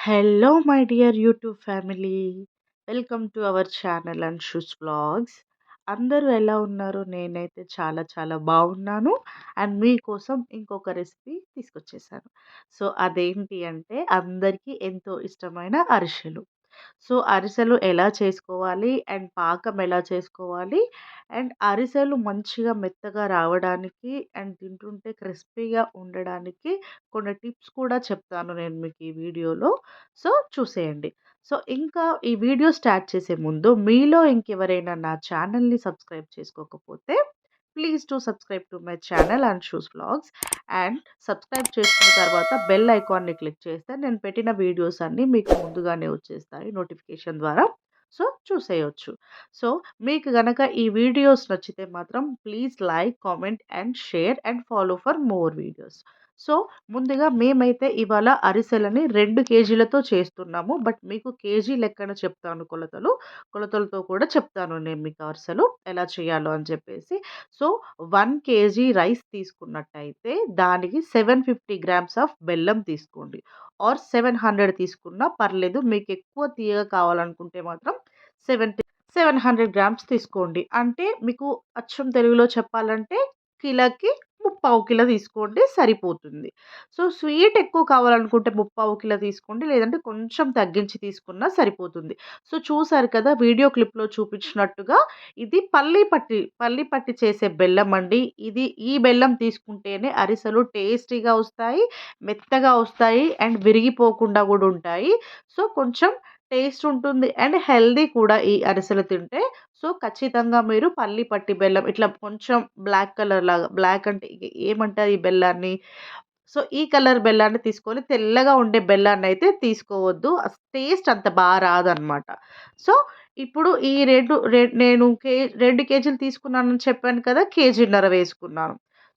Hello my dear YouTube family welcome to our channel and shoes blogs అందరూ ఎలా ఉన్నారు? నేనైతే చాలా చాలా బాగున్నాను. అండ్ మీకోసం ఇంకొక రెసిపీ తీసుకొచ్చేసాను. సో అదేంటి అంటే అందరికీ ఎంతో ఇష్టమైన అరిసెలు. సో అరిసెలు ఎలా చేసుకోవాలి? అండ్ పాకం ఎలా చేసుకోవాలి? అండ్ అరిసెలు మంచిగా మెత్తగా రావడానికి అండ్ తింటుంటే క్రిస్పీగా ఉండడానికి కొన్ని టిప్స్ కూడా చెప్తాను నేను మీకు ఈ వీడియోలో. సో చూసేయండి. సో ఇంకా ఈ వీడియో స్టార్ట్ చేసే ముందు మీలో ఇంకెవరైనా నా ఛానల్ని సబ్స్క్రైబ్ చేసుకోకపోతే please to subscribe to my channel and shoes blogs and subscribe చేసుకున్న తర్వాత బెల్ ఐకాన్ని క్లిక్ చేస్తే నేను పెట్టిన వీడియోస్ అన్నీ మీకు ముందుగానే వచ్చేస్తాయి నోటిఫికేషన్ ద్వారా. సో చూసేయచ్చు. సో మీకు గనక ఈ వీడియోస్ నచ్చితే మాత్రం please like comment and share and follow for more videos so ముందుగా మేమైతే ఇవాళ అరిసెలని రెండు కేజీలతో చేస్తున్నాము. బట్ మీకు కేజీ లెక్కన చెప్తాను కొలతలు. కొలతలతో కూడా చెప్తాను నేను మీకు అరిసెలు ఎలా చేయాలో అని చెప్పేసి. సో వన్ కేజీ రైస్ తీసుకున్నట్టయితే దానికి సెవెన్ ఫిఫ్టీ గ్రామ్స్ ఆఫ్ బెల్లం తీసుకోండి. ఆర్ సెవెన్ హండ్రెడ్ తీసుకున్నా పర్లేదు మీకు ఎక్కువ తీయగా కావాలనుకుంటే మాత్రం సెవెంటీ సెవెన్ హండ్రెడ్ గ్రామ్స్ తీసుకోండి. అంటే మీకు అచ్చం తెలుగులో చెప్పాలంటే కిలోకి ముప్పావు కిలో తీసుకోండి సరిపోతుంది. సో స్వీట్ ఎక్కువ కావాలనుకుంటే ముప్పావు కిలో తీసుకోండి. లేదంటే కొంచెం తగ్గించి తీసుకున్నా సరిపోతుంది. సో చూసారు కదా వీడియో క్లిప్లో చూపించినట్టుగా ఇది పల్లి పట్టి పల్లి పట్టి చేసే బెల్లం అండి. ఇది ఈ బెల్లం తీసుకుంటేనే అరిసెలు టేస్టీగా వస్తాయి మెత్తగా వస్తాయి అండ్ విరిగిపోకుండా కూడా ఉంటాయి. సో కొంచెం టేస్ట్ ఉంటుంది అండ్ హెల్దీ కూడా ఈ అరిసెలు తింటే సో ఖచ్చితంగా మీరు పల్లి పట్టి బెల్లం ఇట్లా కొంచెం బ్లాక్ కలర్ లాగా బ్లాక్ అంటే ఏమంటారు ఈ బెల్లాన్ని? సో ఈ కలర్ బెల్లాన్ని తీసుకొని తెల్లగా ఉండే బెల్లాన్ని అయితే తీసుకోవద్దు. టేస్ట్ అంత బాగా రాదనమాట సో ఇప్పుడు ఈ రెండు నేను కే రెండు కేజీలు తీసుకున్నానని చెప్పాను కదా కేజీన్నర వేసుకున్నాను.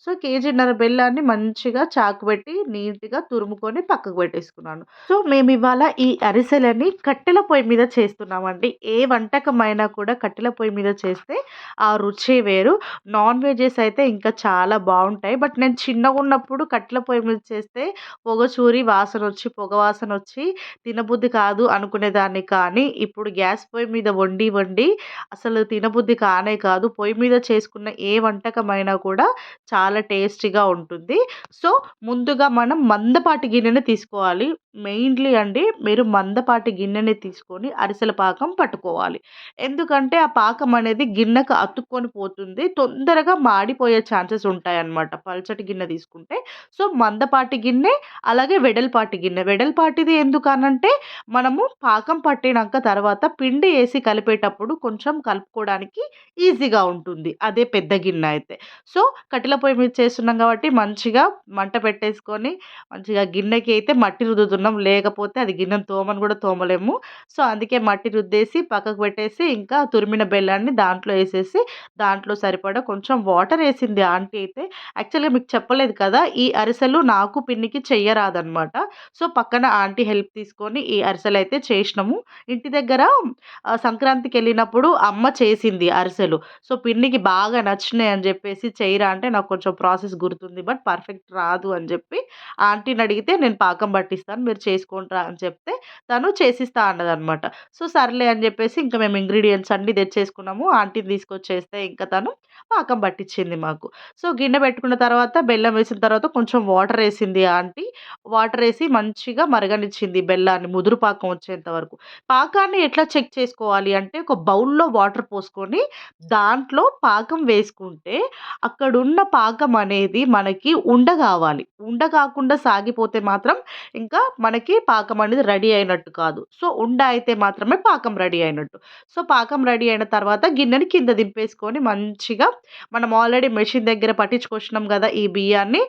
సో కేజీన్నర బెల్లాన్ని మంచిగా చాకు పెట్టి నీట్గా తురుముకొని పక్కకు పెట్టేసుకున్నాను. సో మేము ఇవాళ ఈ అరిసెలని కట్టెల పొయ్యి మీద చేస్తున్నామండి. ఏ వంటకమైనా కూడా కట్టెల పొయ్యి మీద చేస్తే ఆ రుచి వేరు. నాన్ వెజెస్ అయితే ఇంకా చాలా బాగుంటాయి. బట్ నేను చిన్నగా ఉన్నప్పుడు కట్టెల పొయ్యి మీద చేస్తే పొగచూరి వాసన వచ్చి పొగ వాసన వచ్చి తినబుద్ధి కాదు అనుకునేదాన్ని కానీ ఇప్పుడు గ్యాస్ పొయ్యి మీద వండి వండి అసలు తినబుద్ధి కానే కాదు. పొయ్యి మీద చేసుకున్న ఏ వంటకమైనా కూడా చాలా చాలా టేస్టీగా ఉంటుంది. సో ముందుగా మనం మందపాటి గిన్నెని తీసుకోవాలి. మెయిన్లీ అండి మీరు మందపాటి గిన్నెని తీసుకొని అరిసెల పాకం పట్టుకోవాలి. ఎందుకంటే ఆ పాకం అనేది గిన్నెకు అతుక్కొని పోతుంది. తొందరగా మాడిపోయే ఛాన్సెస్ ఉంటాయన్నమాట పల్చటి గిన్నె తీసుకుంటే. సో మందపాటి గిన్నె అలాగే వెడల్పాటి గిన్నె. వెడల్పాటిది ఎందుకనంటే మనము పాకం పట్టినాక తర్వాత పిండి వేసి కలిపేటప్పుడు కొంచెం కలుపుకోవడానికి ఈజీగా ఉంటుంది. అదే పెద్ద గిన్నె అయితే. సో కట్టెల పొయ్యి మీద చేస్తున్నాం కాబట్టి మంచిగా మంట పెట్టేసుకొని మంచిగా గిన్నెకి అయితే మట్టి రుద్దుతున్నాం. లేకపోతే అది గిన్నెను తోమని కూడా తోమలేము. సో అందుకే మట్టి రుద్దేసి పక్కకు పెట్టేసి ఇంకా తురిమిన బెల్లాన్ని దాంట్లో వేసేసి దాంట్లో సరిపడా కొంచెం వాటర్ వేసింది ఆంటీ అయితే. యాక్చువల్గా మీకు చెప్పలేదు కదా ఈ అరిసెలు నాకు పిన్నికి చెయ్యరాదనమాట. సో పక్కన ఆంటీ హెల్ప్ తీసుకొని ఈ అరిసెలు అయితే చేసినాము. ఇంటి దగ్గర సంక్రాంతికి వెళ్ళినప్పుడు అమ్మ చేసింది అరిసెలు. సో పిన్నికి బాగా నచ్చినాయి అని చెప్పేసి చేయరా అంటే నాకు కొంచెం ప్రాసెస్ గుర్తుంది బట్ పర్ఫెక్ట్ రాదు అని చెప్పి ఆంటీని అడిగితే నేను పాకం పట్టిస్తాను. మీరు చేసుకుంటారా అని చెప్తే తను చేసిస్తా అన్నదనమాట. సో సర్లే అని చెప్పేసి ఇంకా మేము ఇంగ్రీడియంట్స్ అన్నీ తెచ్చేసుకున్నాము. ఆంటీని తీసుకొచ్చేస్తే ఇంకా తను పాకం పట్టించింది మాకు. సో గిన్నె పెట్టుకున్న తర్వాత బెల్లం వేసిన తర్వాత కొంచెం వాటర్ వేసింది ఆంటీ. వాటర్ వేసి మంచిగా మరగనిచ్చింది బెల్లాన్ని ముదురు పాకం వచ్చేంత వరకు. పాకాన్ని ఎట్లా చెక్ చేసుకోవాలి అంటే ఒక బౌల్లో వాటర్ పోసుకొని దాంట్లో పాకం వేసుకుంటే అక్కడున్న పాకం అనేది మనకి ఉండ కావాలి. ఉండ కాకుండా సాగిపోతే మాత్రం ఇంకా మనకి పాకం అనేది రెడీ అయినట్టు కాదు. సో ఉండ అయితే మాత్రమే పాకం రెడీ అయినట్టు. సో పాకం రెడీ అయిన తర్వాత గిన్నెని కింద దింపేసుకొని మంచిగా మనం ఆల్రెడీ మెషిన్ దగ్గర పట్టించుకొచ్చినాం కదా ఈ బియ్యాన్ని.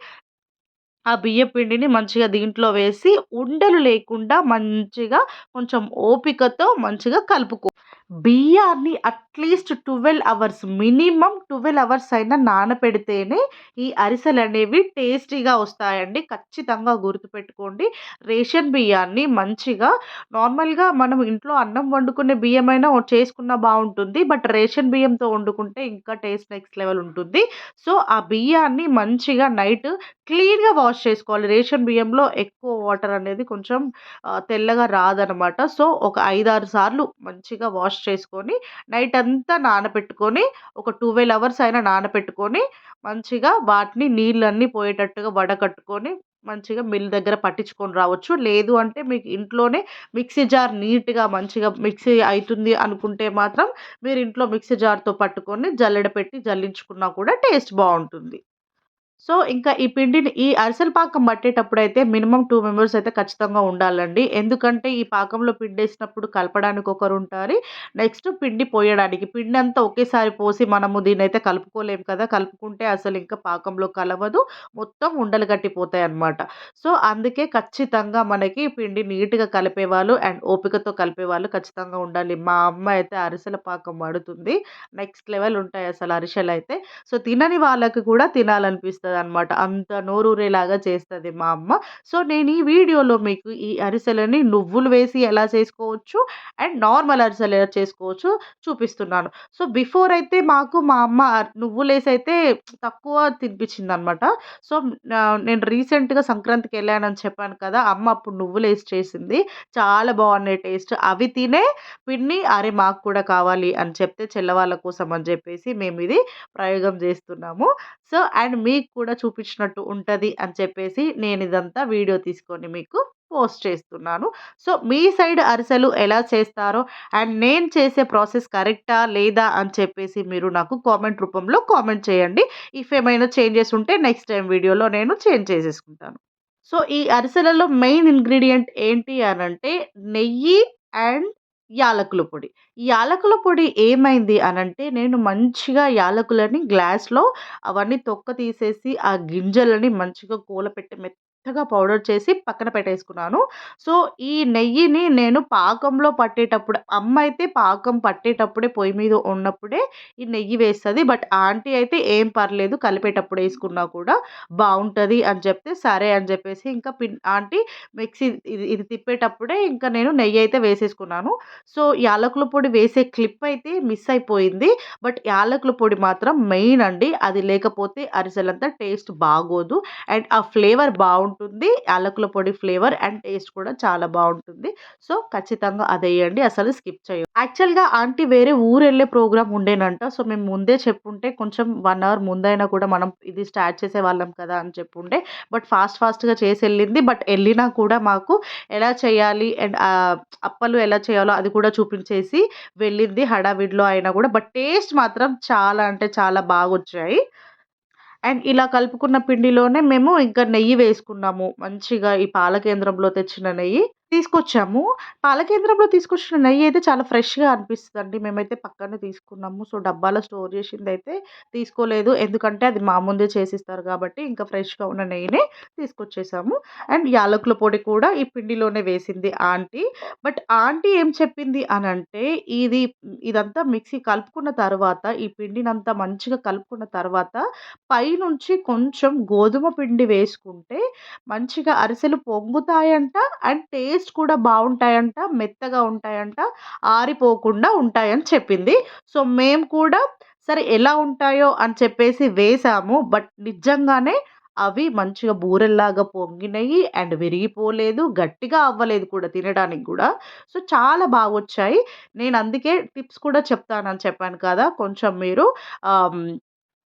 ఆ బియ్య పిండిని మంచిగా దీంట్లో వేసి ఉండలు లేకుండా మంచిగా కొంచెం ఓపికతో మంచిగా కలుపుకో. బియ్యాన్ని at at least twelve hours minimum twelve hours అయినా నానపెడితేనే ఈ అరిసెలు అనేవి టేస్టీగా వస్తాయండి. ఖచ్చితంగా గుర్తుపెట్టుకోండి. రేషన్ బియ్యాన్ని మంచిగా నార్మల్గా మనం ఇంట్లో అన్నం వండుకునే బియ్యమైనా చేసుకున్న బాగుంటుంది. బట్ రేషన్ బియ్యంతో వండుకుంటే ఇంకా టేస్ట్ నెక్స్ట్ లెవెల్ ఉంటుంది. సో ఆ బియ్యాన్ని మంచిగా నైట్ క్లీన్గా వాష్ చేసుకోవాలి. రేషన్ బియ్యంలో ఎక్కువ వాటర్ అనేది కొంచెం తెల్లగా రాదనమాట. సో ఒక ఐదారు సార్లు మంచిగా వాష్ చేసుకొని నైట్ అంతా నానబెట్టుకొని ఒక ట్వెల్వ్ అవర్స్ అయినా నానబెట్టుకొని మంచిగా వాటిని నీళ్ళన్నీ పోయేటట్టుగా వడకట్టుకొని మంచిగా మిల్ దగ్గర పట్టించుకొని రావచ్చు. లేదు అంటే మీకు ఇంట్లోనే మిక్సీ జార్ నీట్గా మంచిగా మిక్సీ అవుతుంది అనుకుంటే మాత్రం మీరు ఇంట్లో మిక్సీ జార్తో పట్టుకొని జల్లెడ పెట్టి జల్లించుకున్నా కూడా టేస్ట్ బాగుంటుంది. సో, ఇంకా ఈ పిండిని ఈ అరిసెల పాకం పట్టేటప్పుడు అయితే మినిమం టూ మెంబర్స్ అయితే ఖచ్చితంగా ఉండాలండి. ఎందుకంటే ఈ పాకంలో పిండి వేసినప్పుడు కలపడానికి ఒకరు ఉంటారు నెక్స్ట్ పిండి పోయడానికి. పిండి అంతా ఒకేసారి పోసి మనము దీన్నైతే కలుపుకోలేము కదా! కలుపుకుంటే అసలు ఇంకా పాకంలో కలవదు. మొత్తం ఉండలు కట్టిపోతాయి అనమాట సో, అందుకే ఖచ్చితంగా మనకి పిండి నీట్‌గా కలిపేవాళ్ళు అండ్ ఓపికతో కలిపేవాళ్ళు ఖచ్చితంగా ఉండాలి. మా అమ్మ అయితే అరిసెల పాకం పడుతుంది. నెక్స్ట్ లెవెల్ ఉంటాయి అసలు అరిసెలు అయితే సో, తినని వాళ్ళకి కూడా తినాలనిపిస్తుంది అనమాట అంత నోరూరేలాగా చేస్తుంది మా అమ్మ. సో, నేను ఈ వీడియోలో మీకు ఈ అరిసెలని నువ్వులు వేసి ఎలా చేసుకోవచ్చు అండ్ నార్మల్ అరిసెలు ఎలా చేసుకోవచ్చు చూపిస్తున్నాను. సో, బిఫోర్ అయితే మాకు మా అమ్మ నువ్వులేసి అయితే తక్కువ తినిపించింది అనమాట సో, నేను రీసెంట్‌గా సంక్రాంతికి వెళ్ళానని చెప్పాను కదా! అమ్మ అప్పుడు నువ్వులేసి చేసింది. చాలా బాగున్నాయి టేస్ట్. అవి తినే పిన్ని అరే! మాకు కూడా కావాలి అని చెప్తే చెల్లవాళ్ళ కోసం అని చెప్పేసి మేము ఇది ప్రయోగం చేస్తున్నాము. సో, అండ్ మీకు కూడా కూడా చూపించినట్టు ఉంటుంది అని చెప్పేసి నేను ఇదంతా వీడియో తీసుకొని మీకు పోస్ట్ చేస్తున్నాను. సో, మీ సైడ్ అరిసెలు ఎలా చేస్తారో అండ్ నేను చేసే ప్రాసెస్ కరెక్టా? లేదా? అని చెప్పేసి మీరు నాకు కామెంట్ రూపంలో కామెంట్ చేయండి. ఇఫ్ ఏమైనా చేంజెస్ ఉంటే నెక్స్ట్ టైం వీడియోలో నేను చేంజ్ చేసేసుకుంటాను. సో, ఈ అరిసెలలో మెయిన్ ఇంగ్రీడియంట్ ఏంటి అనంటే నెయ్యి అండ్ యాలకుల పొడి. యాలకుల పొడి ఏమైంది అనంటే నేను మంచిగా యాలకులని గ్లాస్‌లో అవన్నీ తొక్క తీసేసి ఆ గింజలని మంచిగా కూలపెట్టి మెత్త మెత్తగా పౌడర్ చేసి పక్కన పెట్టేసుకున్నాను. సో, ఈ నెయ్యిని నేను పాకంలో పట్టేటప్పుడు అమ్మ అయితే పాకం పట్టేటప్పుడే పొయ్యి మీద ఉన్నప్పుడే ఈ నెయ్యి వేస్తుంది బట్ ఆంటీ అయితే ఏం పర్లేదు కలిపేటప్పుడు వేసుకున్నా కూడా బాగుంటుంది అని చెప్తే సరే అని చెప్పేసి ఇంకా పిన్ ఆంటీ మిక్సీ ఇది ఇది తిప్పేటప్పుడే ఇంకా నేను నెయ్యి అయితే వేసేసుకున్నాను. సో, యాలకుల పొడి వేసే క్లిప్ అయితే మిస్ అయిపోయింది. బట్ యాలకుల పొడి మాత్రం మెయిన్ అండి. అది లేకపోతే అరిసెలంతా టేస్ట్ బాగోదు. అండ్ ఆ ఫ్లేవర్ బాగుంటుంది బాగుంటుంది యాలకుల పొడి ఫ్లేవర్ అండ్ టేస్ట్ కూడా చాలా బాగుంటుంది సో, ఖచ్చితంగా అదేయండి అసలు స్కిప్ చేయండి యాక్చువల్‌గా ఆంటీ వేరే ఊరు వెళ్ళే ప్రోగ్రామ్ ఉండేనంట. సో, మేము ముందే చెప్పుంటే కొంచెం వన్ అవర్ ముందైనా కూడా మనం ఇది స్టార్ట్ చేసే వాళ్ళం కదా! అని చెప్పుండే. బట్ ఫాస్ట్ ఫాస్ట్‌గా చేసి వెళ్ళింది బట్ వెళ్ళినా కూడా మాకు ఎలా చేయాలి అండ్ అప్పలు ఎలా చేయాలో అది కూడా చూపించేసి వెళ్ళింది హడావిడిలో అయినా కూడా. బట్ టేస్ట్ మాత్రం చాలా అంటే చాలా బాగా వచ్చాయి అండ్ ఇలా కలుపుకున్న పిండిలోనే మేము ఇంకా నెయ్యి వేసుకున్నాము. మంచిగా ఈ పాల కేంద్రంలో తెచ్చిన నెయ్యి తీసుకొచ్చాము. పాల కేంద్రంలో తీసుకొచ్చిన నెయ్యి అయితే చాలా ఫ్రెష్‌గా అనిపిస్తదండి. మేమైతే పక్కనే తీసుకున్నాము. సో, డబ్బాలో స్టోర్ చేసింది అయితే తీసుకోలేదు. ఎందుకంటే అది మా ముందే చేసిస్తారు కాబట్టి ఇంకా ఫ్రెష్‌గా ఉన్న నెయ్యినే తీసుకొచ్చేసాము. అండ్ యాలకుల పొడి కూడా ఈ పిండిలోనే వేసింది ఆంటీ. బట్ ఆంటీ ఏం చెప్పింది అని అంటే ఇది ఇదంతా మిక్సీ కలుపుకున్న తర్వాత ఈ పిండినంతా మంచిగా కలుపుకున్న తర్వాత పైనుంచి కొంచెం గోధుమ పిండి వేసుకుంటే మంచిగా అరిసెలు పొంగుతాయంట అండ్ టేస్ట్ టేస్ట్ కూడా బాగుంటాయంట మెత్తగా ఉంటాయంట. ఆరిపోకుండా ఉంటాయని చెప్పింది. సో, మేము కూడా సరే ఎలా ఉంటాయో అని చెప్పేసి వేసాము. బట్ నిజంగానే అవి మంచిగా బూరెల్లాగా పొంగినయి అండ్ విరిగిపోలేదు. గట్టిగా అవ్వలేదు కూడా తినడానికి కూడా సో, చాలా బాగా వచ్చాయి నేను అందుకే టిప్స్ కూడా చెప్తానని చెప్పాను కదా! కొంచెం మీరు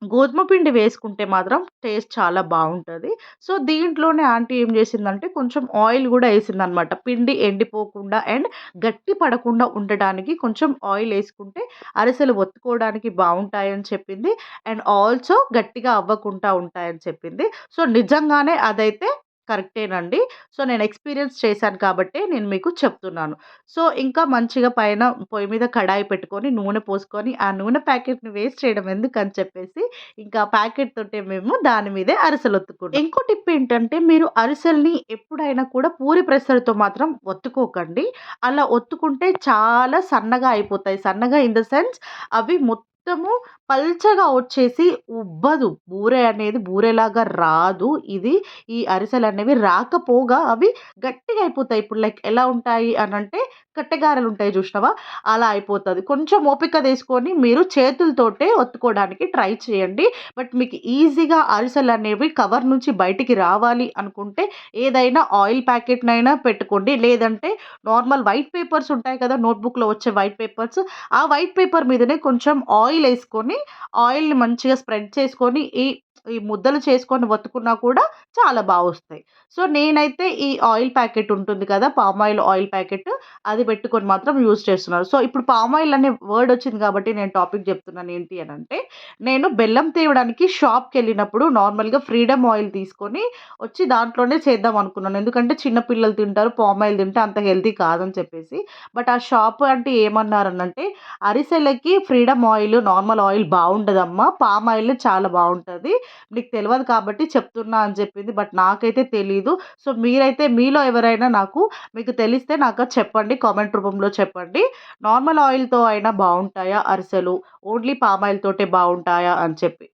గోధుమ పిండి వేసుకుంటే మాత్రం టేస్ట్ చాలా బాగుంటుంది సో, దీంట్లోనే ఆంటీ ఏం చేసిందంటే కొంచెం ఆయిల్ కూడా వేసింది అనమాట పిండి ఎండిపోకుండా అండ్ గట్టి పడకుండా ఉండడానికి కొంచెం ఆయిల్ వేసుకుంటే అరిసెలు ఒత్తుకోవడానికి బాగుంటాయని చెప్పింది. అండ్ ఆల్సో గట్టిగా అవ్వకుండా ఉంటాయని చెప్పింది. సో, నిజంగానే అదైతే కరెక్టేనండి. సో, నేను ఎక్స్‌పీరియన్స్ చేశాను కాబట్టే నేను మీకు చెప్తున్నాను. సో, ఇంకా మంచిగా పైన పొయ్యి మీద కడాయి పెట్టుకొని, నూనె పోసుకొని, ఆ నూనె ప్యాకెట్‌ని వేస్ట్ చేయడం ఎందుకని చెప్పేసి, ఇంకా ప్యాకెట్ తోటే మేము దాని మీదే అరిసెలొత్తుకున్నాం. ఇంకో టిప్ ఏంటంటే, మీరు అరిసెల్ని ఎప్పుడైనా కూడా పూరి ప్రెషర్‌తో మాత్రం ఒత్తుకోకండి. అలా ఒత్తుకుంటే చాలా సన్నగా అయిపోతాయి. సన్నగా ఇన్ ద సెన్స్ అవి మొత్తం మొత్తము పల్చగా వచ్చేసి ఉబ్బదు. బూరె అనేది బూరెలాగా రాదు. ఇది ఈ అరిసెలు అనేవి రాకపోగా అవి గట్టిగా అయిపోతాయి. ఇప్పుడు లైక్ ఎలా ఉంటాయి అని అంటే కట్టెగారెలు ఉంటాయి చూసినావా అలా అయిపోతుంది కొంచెం ఓపిక తీసుకొని మీరు చేతులతోటే ఒత్తుకోవడానికి ట్రై చేయండి. బట్ మీకు ఈజీగా అరిసెలు అనేవి కవర్ నుంచి బయటికి రావాలి అనుకుంటే ఏదైనా ఆయిల్ ప్యాకెట్‌నైనా పెట్టుకోండి. లేదంటే నార్మల్ వైట్ పేపర్స్ ఉంటాయి కదా! నోట్‌బుక్‌లో వచ్చే వైట్ పేపర్స్. ఆ వైట్ పేపర్ మీదనే కొంచెం ఆయిల్ వేసుకొని ఆయిల్‌ని మంచిగా స్ప్రెడ్ చేసుకొని ఈ ఈ ముద్దలు చేసుకొని వత్తుకున్నా కూడా చాలా బాగా వస్తాయి. సో, నేనైతే ఈ ఆయిల్ ప్యాకెట్ ఉంటుంది కదా! పామ్ ఆయిల్, ఆయిల్ ప్యాకెట్ అది పెట్టుకొని మాత్రం యూజ్ చేస్తున్నాను. సో, ఇప్పుడు పామ్ ఆయిల్ అనే వర్డ్ వచ్చింది కాబట్టి నేను టాపిక్ చెప్తున్నాను. ఏంటి అని అంటే నేను బెల్లం తేవడానికి షాప్‌కెళ్ళినప్పుడు నార్మల్‌గా ఫ్రీడమ్ ఆయిల్ తీసుకొని వచ్చి దాంట్లోనే చేద్దాం అనుకున్నాను. ఎందుకంటే చిన్నపిల్లలు తింటారు. పామ్ ఆయిల్ తింటే అంత హెల్తీ కాదని చెప్పేసి. బట్ ఆ షాప్ అంటే ఏమన్నారనంటే, "అరిసెలకి ఫ్రీడమ్ ఆయిల్, నార్మల్ ఆయిల్ బాగుండదమ్మా పామ్ ఆయిల్ చాలా బాగుంటుంది నీకు తెలియదు కాబట్టి చెప్తున్నా" అని చెప్పింది. బట్ నాకైతే తెలీదు. సో, మీరైతే మీలో ఎవరైనా నాకు మీకు తెలిస్తే నాకు చెప్పండి. కామెంట్ రూపంలో చెప్పండి. నార్మల్ ఆయిల్‌తో అయినా బాగుంటాయా అరిసెలు? ఓన్లీ పామ్ ఆయిల్ తోటే బాగుంటాయా అని చెప్పి.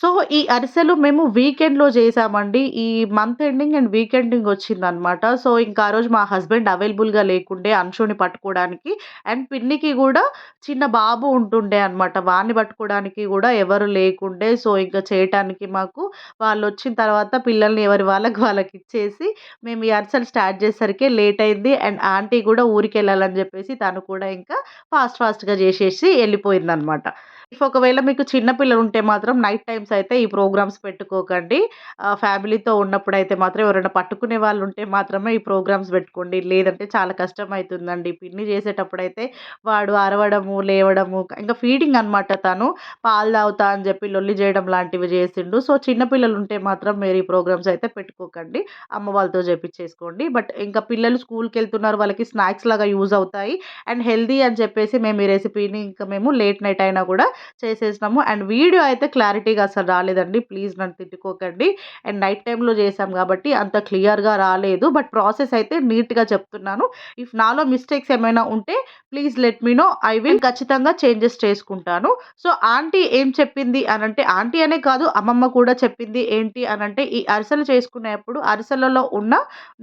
సో, ఈ అరిసెలు మేము వీకెండ్‌లో చేసామండి ఈ మంత్ ఎండింగ్ అండ్ వీకెండింగ్ వచ్చిందనమాట. సో, ఇంకా ఆ రోజు మా హస్బెండ్ అవైలబుల్‌గా లేకుండే అంశుని పట్టుకోవడానికి. అండ్ పిన్నికి కూడా చిన్న బాబు ఉంటుండే అనమాట. వాడిని పట్టుకోవడానికి కూడా ఎవరు లేకుండే. సో, ఇంకా చేయటానికి మాకు వాళ్ళొచ్చిన తర్వాత పిల్లల్ని ఎవరి వాళ్ళకి ఇచ్చేసి మేము ఈ అరిసెలు స్టార్ట్ చేసేసరికి లేట్ అయింది. అండ్ ఆంటీ గూడా ఊరికెళ్ళాలని చెప్పేసి తను కూడా ఇంకా ఫాస్ట్ ఫాస్ట్‌గా చేసేసి వెళ్ళిపోయిందనమాట ఇఫ్ ఒకవేళ మీకు చిన్నపిల్లలు ఉంటే మాత్రం నైట్ టైమ్స్ అయితే ఈ ప్రోగ్రామ్స్ పెట్టుకోకండి. ఫ్యామిలీతో ఫ్యామిలీతో ఉన్నప్పుడైతే మాత్రం ఎవరైనా పట్టుకునే వాళ్ళు ఉంటే మాత్రమే ఈ ప్రోగ్రామ్స్ పెట్టుకోండి. లేదంటే చాలా కష్టం అవుతుందండి పిన్ని చేసేటప్పుడైతే వాడు అరవడము, లేవడము ఇంకా ఫీడింగ్ అనమాట తను. పాలు తాగుతా అని చెప్పి లొల్లి చేయడం లాంటివి చేసిండు. సో, చిన్నపిల్లలు ఉంటే మాత్రం మీరు ఈ ప్రోగ్రామ్స్ అయితే పెట్టుకోకండి. అమ్మ వాళ్ళతో చేపించేసుకోండి బట్ ఇంకా పిల్లలు స్కూల్కి వెళ్తున్నారు వాళ్ళకి స్నాక్స్ లాగా యూజ్ అవుతాయి. అండ్ హెల్దీ అని చెప్పేసి మేము ఈ రెసిపీని ఇంకా మేము లేట్ నైట్ అయినా కూడా చేసేసినాము. అండ్ వీడియో అయితే క్లారిటీగా అసలు రాలేదండి. ప్లీజ్ నన్ను తిట్టుకోకండి. అండ్ నైట్ టైంలో చేసాం కాబట్టి అంత క్లియర్‌గా రాలేదు. బట్ ప్రాసెస్ అయితే నీట్‌గా చెప్తున్నాను. ఇఫ్ నాలో మిస్టేక్స్ ఏమైనా ఉంటే please let me know. I will ఖచ్చితంగా చేంజెస్ చేసుకుంటాను. సో, ఆంటీ ఏం చెప్పింది అనంటే ఆంటీ అనే కాదు అమ్మమ్మ కూడా చెప్పింది ఏంటి అనంటే, ఈ అరిసెలు చేసుకునేప్పుడు అరిసెలలో ఉన్న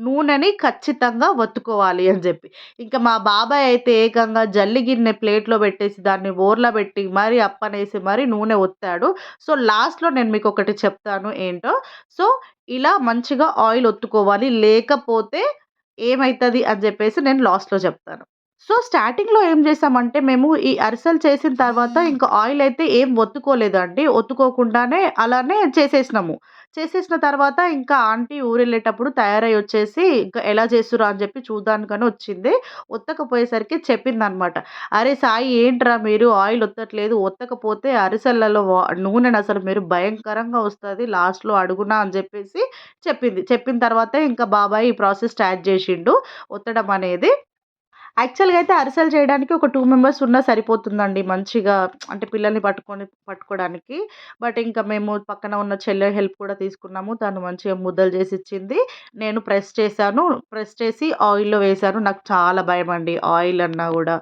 నూనెని ఖచ్చితంగా వత్తుకోవాలి అని చెప్పి. ఇంకా మా బాబాయ్ అయితే ఏకంగా జల్లి గిన్నె ప్లేట్‌లో పెట్టేసి దాన్ని బోర్లా పెట్టి మరి అప్పనేసి మరీ నూనె ఒత్తాడు. సో, లాస్ట్‌లో నేను మీకు ఒకటి చెప్తాను ఏంటో. సో, ఇలా మంచిగా ఆయిల్ ఒత్తుకోవాలి. లేకపోతే ఏమవుతుంది అని చెప్పేసి నేను లాస్ట్‌లో చెప్తాను. సో, స్టార్టింగ్‌లో ఏం చేశామంటే మేము ఈ అరిసెలు చేసిన తర్వాత ఇంకా ఆయిల్ అయితే ఏం ఒత్తుకోలేదండి. ఒత్తుకోకుండానే అలానే చేసేసినాము. చేసేసిన తర్వాత ఇంకా ఆంటీ ఊరెళ్ళేటప్పుడు తయారై వచ్చేసి ఇంకా ఎలా చేస్తురా అని చెప్పి చూడ్డానికని వచ్చింది. ఒత్తకపోయేసరికి చెప్పిందనమాట. "అరే సాయి ఏంట్రా మీరు ఆయిల్ ఒత్తట్లేదు. ఒత్తకపోతే అరిసెలలో నూనెను నూనెనసలు మీరు భయంకరంగా వస్తుంది లాస్ట్‌లో అడుగున" అని చెప్పేసి చెప్పింది. చెప్పిన తర్వాత ఇంకా బాబాయ్ ఈ ప్రాసెస్ స్టార్ట్ చేసిండు ఒత్తడం అనేది. యాక్చువల్‌గా అయితే అరిసెలు చేయడానికి ఒక టూ మెంబర్స్ ఉన్నా సరిపోతుందండి మంచిగా. అంటే పిల్లల్ని పట్టుకొని పట్టుకోవడానికి. బట్ ఇంకా మేము పక్కన ఉన్న చెల్లె హెల్ప్ కూడా తీసుకున్నాము. తను మంచిగా ముద్దలు చేసిచ్చింది. నేను ప్రెస్ చేశాను. ప్రెస్ చేసి ఆయిల్‌లో వేశాను. నాకు చాలా భయమండి ఆయిల్ అన్నా కూడా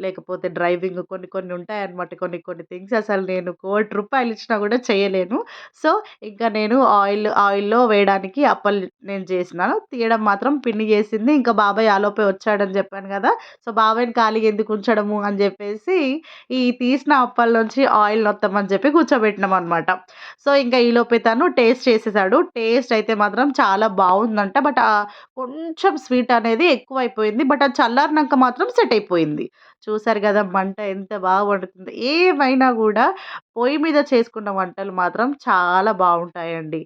లేకపోతే డ్రైవింగ్ కొన్ని కొన్ని ఉంటాయన్నమాట. కొన్ని కొన్ని థింగ్స్ అసలు నేను కోటి రూపాయలు ఇచ్చినా కూడా చేయలేను. సో, ఇంకా నేను ఆయిల్ ఆయిల్‌లో వేయడానికి అప్పలు నేను చేసినాను. తీయడం మాత్రం పిన్ని చేసింది. ఇంకా బాబాయ్ ఆలోపే వచ్చాడని చెప్పాను కదా! సో, బాబాయ్‌ని ఖాళీగా ఎందుకు ఉంచడము అని చెప్పేసి ఈ తీసిన అప్పల్లోంచి ఆయిల్ ఒత్తమని చెప్పి కూర్చోబెట్టినాం అనమాట సో, ఇంకా ఈలోపే తను టేస్ట్ చేసేసాడు. టేస్ట్ అయితే మాత్రం చాలా బాగుందంట బట్ కొంచెం స్వీట్ అనేది ఎక్కువైపోయింది. బట్ అది చల్లారినాక మాత్రం సెట్ అయిపోయింది. చూసారు కదా మంట ఎంత బాగా వండుతుంది ఏమైనా కూడా పొయ్యి మీద చేసుకున్న వంటలు మాత్రం చాలా బాగుంటాయండి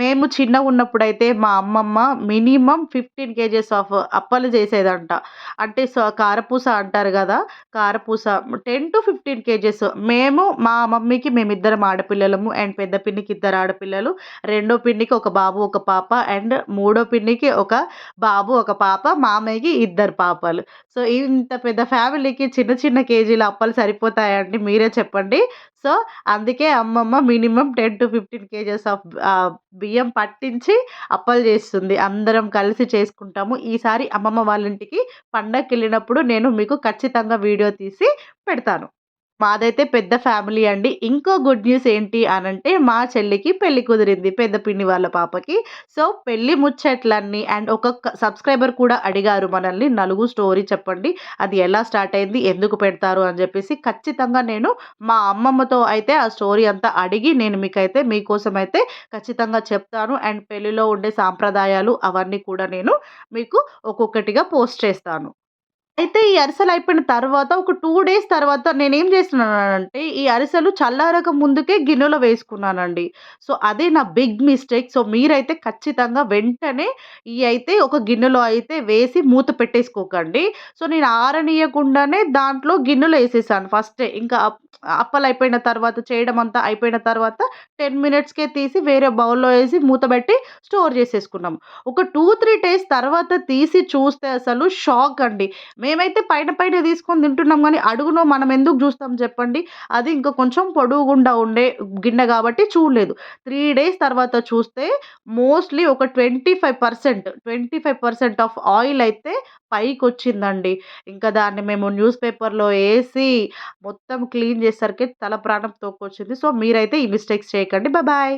మేము చిన్నగున్నప్పుడైతే మా అమ్మమ్మ మినిమం ఫిఫ్టీన్ కేజెస్ ఆఫ్ అప్పలు చేసేదంట. అంటే సో కారపూస అంటారు కదా కారపూస 10-15 కేజెస్. మేము మా మమ్మీకి మేమిద్దరం ఆడపిల్లలము అండ్ పెద్ద పిన్నికి ఇద్దరు ఆడపిల్లలు. రెండో పిన్నికి ఒక బాబు, ఒక పాప అండ్ మూడో పిన్నికి ఒక బాబు, ఒక పాప. మామయ్యకి ఇద్దరు పాపలు. సో, ఇంత పెద్ద ఫ్యామిలీకి చిన్న చిన్న కేజీల అప్పలు సరిపోతాయండి మీరే చెప్పండి. సో, అందుకే అమ్మమ్మ మినిమమ్ 10-15 కేజెస్ ఆఫ్ బియ్యం పట్టించి అప్పలు చేస్తుంది. అందరం కలిసి చేసుకుంటాము. ఈసారి అమ్మమ్మ వాళ్ళ ఇంటికి పండగకి వెళ్ళినప్పుడు నేను మీకు ఖచ్చితంగా వీడియో తీసి పెడతాను. మాదైతే పెద్ద ఫ్యామిలీ అండి. ఇంకో గుడ్ న్యూస్ ఏంటి అనంటే మా చెల్లికి పెళ్ళి కుదిరింది. పెద్ద పిన్ని వాళ్ళ పాపకి. సో, పెళ్ళి ముచ్చట్లన్నీ అండ్ ఒక సబ్స్క్రైబర్ కూడా అడిగారు మనల్ని నలుగు స్టోరీ చెప్పండి. అది ఎలా స్టార్ట్ అయింది? ఎందుకు పెడతారు? అని చెప్పేసి ఖచ్చితంగా నేను మా అమ్మమ్మతో అయితే ఆ స్టోరీ అంతా అడిగి నేను మీకైతే మీకోసం అయితే ఖచ్చితంగా చెప్తాను. అండ్ పెళ్ళిలో ఉండే సాంప్రదాయాలు అవన్నీ కూడా నేను మీకు ఒక్కొక్కటిగా పోస్ట్ చేస్తాను. అయితే ఈ అరిసెలు అయిపోయిన తర్వాత ఒక టూ డేస్ తర్వాత నేనేం చేస్తున్నానంటే ఈ అరిసెలు చల్లారక ముందుకే గిన్నెలో వేసుకున్నానండి. సో, అదే నా బిగ్ మిస్టేక్. సో, మీరైతే ఖచ్చితంగా వెంటనే ఈ అయితే ఒక గిన్నెలో అయితే వేసి మూత పెట్టేసుకోకండి. సో, నేను ఆరనీయకుండానే దాంట్లో గిన్నెలో వేసేసాను ఫస్టే. ఇంకా అప్ అయిపోయిన తర్వాత చేయడం అంతా అయిపోయిన తర్వాత 10 మినిట్స్‌కే తీసి వేరే బౌల్‌లో వేసి మూత పెట్టి స్టోర్ చేసేసుకున్నాం. ఒక 2, 3 డేస్ తర్వాత తీసి చూస్తే అసలు షాక్ అండి. మేమైతే పైన పైన తీసుకొని తింటున్నాం కానీ అడుగును మనం ఎందుకు చూస్తాం చెప్పండి? అది ఇంకా కొంచెం పొడుగుండా ఉండే గిన్నె కాబట్టి చూడలేదు. త్రీ డేస్ తర్వాత చూస్తే మోస్ట్‌లీ ఒక 25% 25% ఆఫ్ ఆయిల్ అయితే పైకి వచ్చిందండి ఇంకా దాన్ని మేము న్యూస్ పేపర్‌లో వేసి మొత్తం క్లీన్ చేసేసరికి తల ప్రాణం తోకొచ్చింది సో, మీరైతే ఈ మిస్టేక్స్ చేయకండి. బాయ్.